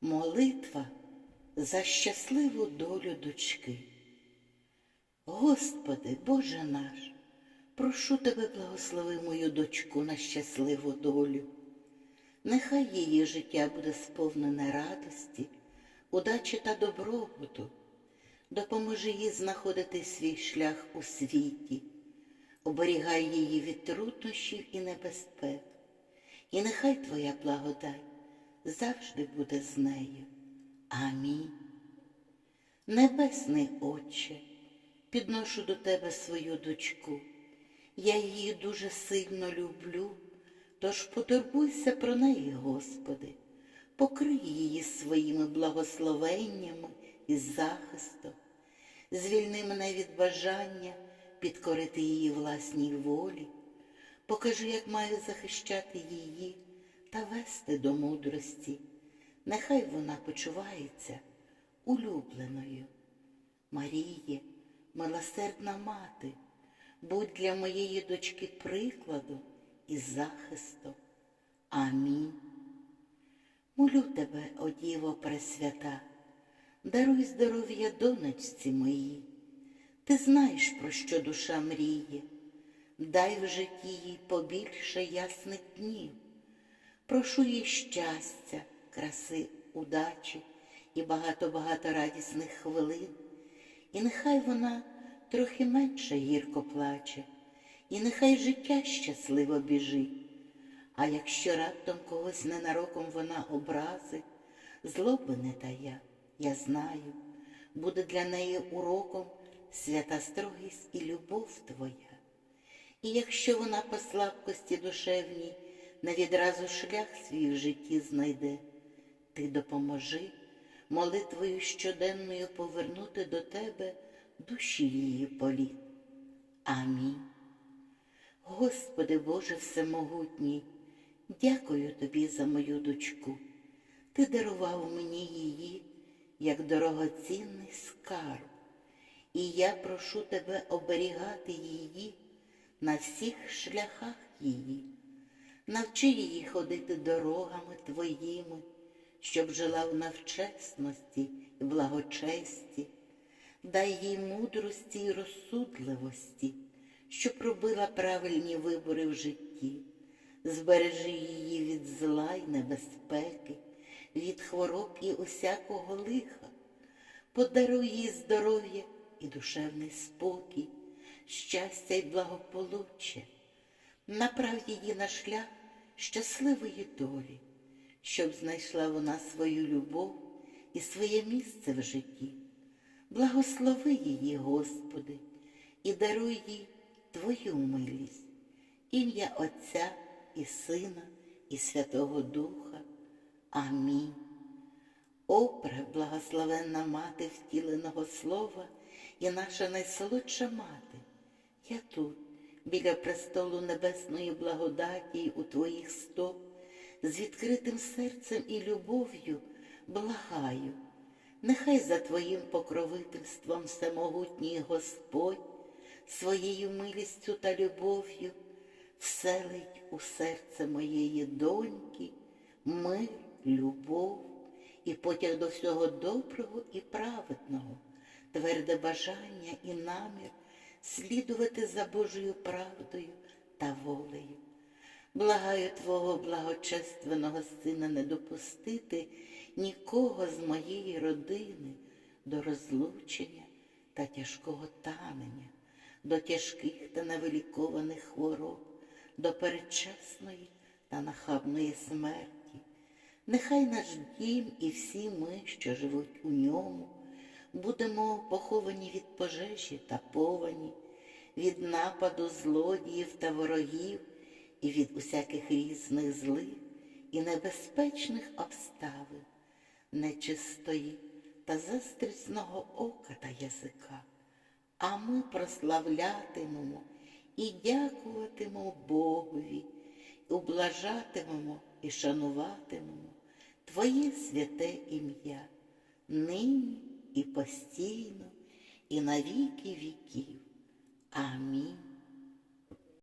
Молитва за щасливу долю дочки. Господи, Боже наш, прошу Тебе, благослови мою дочку на щасливу долю. Нехай її життя буде сповнене радості, удачі та добробуту. Допоможи їй знаходити свій шлях у світі, оберігай її від труднощів і небезпек. І нехай Твоя благодать завжди буде з нею. Амінь. Небесний Отче, підношу до Тебе свою дочку. Я її дуже сильно люблю, тож потурбуйся про неї, Господи, покрий її своїми благословеннями і захистом. Звільни мене від бажання підкорити її власній волі. Покажи, як маю захищати її та вести до мудрості. Нехай вона почувається улюбленою. Маріє, милосердна мати, будь для моєї дочки прикладом і захистом. Амінь. Молю тебе, о Діво Пресвята, даруй здоров'я донечці моїй. Ти знаєш, про що душа мріє, дай в житті їй побільше ясних днів. Прошу їй щастя, краси, удачі і багато-багато радісних хвилин. І нехай вона трохи менше гірко плаче, і нехай життя щасливо біжить. А якщо раптом когось ненароком вона образить, злоби не тая, я знаю, буде для неї уроком свята строгість і любов твоя. І якщо вона по слабкості душевній не відразу шлях свій в житті знайде, ти допоможи молитвою щоденною повернути до тебе душі її політ. Амінь. Господи Боже Всемогутній, дякую Тобі за мою дочку. Ти дарував мені її як дорогоцінний скарб, і я прошу тебе оберігати її на всіх шляхах її. Навчи її ходити дорогами Твоїми, щоб жила в навчесності і благочесті, дай їй мудрості і розсудливості, щоб робила правильні вибори в житті, збережи її від зла й небезпеки, від хвороб і усякого лиха, подаруй їй здоров'я і душевний спокій, щастя й благополуччя, направ її на шлях щасливої долі, щоб знайшла вона свою любов і своє місце в житті. Благослови її, Господи, і даруй їй Твою милість, ім'я Отця і Сина, і Святого Духа. Амінь. О, преблагословенна мати втіленого слова і наша найсолодша мати, я тут, біля престолу небесної благодаті у твоїх стоп, з відкритим серцем і любов'ю благаю, нехай за твоїм покровительством всемогутній Господь своєю милістю та любов'ю вселить у серце моєї доньки мир, любов і потяг до всього доброго і праведного, тверде бажання і намір слідувати за Божою правдою та волею. Благаю Твого благочественного сина не допустити нікого з моєї родини до розлучення та тяжкого танення, до тяжких та невилікованих хвороб, до передчасної та нахабної смерті. Нехай наш дім і всі ми, що живуть у ньому, будемо поховані від пожежі та повені, від нападу злодіїв та ворогів і від усяких різних злих і небезпечних обставин, нечистої та застрісного ока та язика. А ми прославлятимемо і дякуватимемо Богові, і ублажатимемо і шануватимемо Твоє святе ім'я, нині і постійно, і на віки віків. Амінь.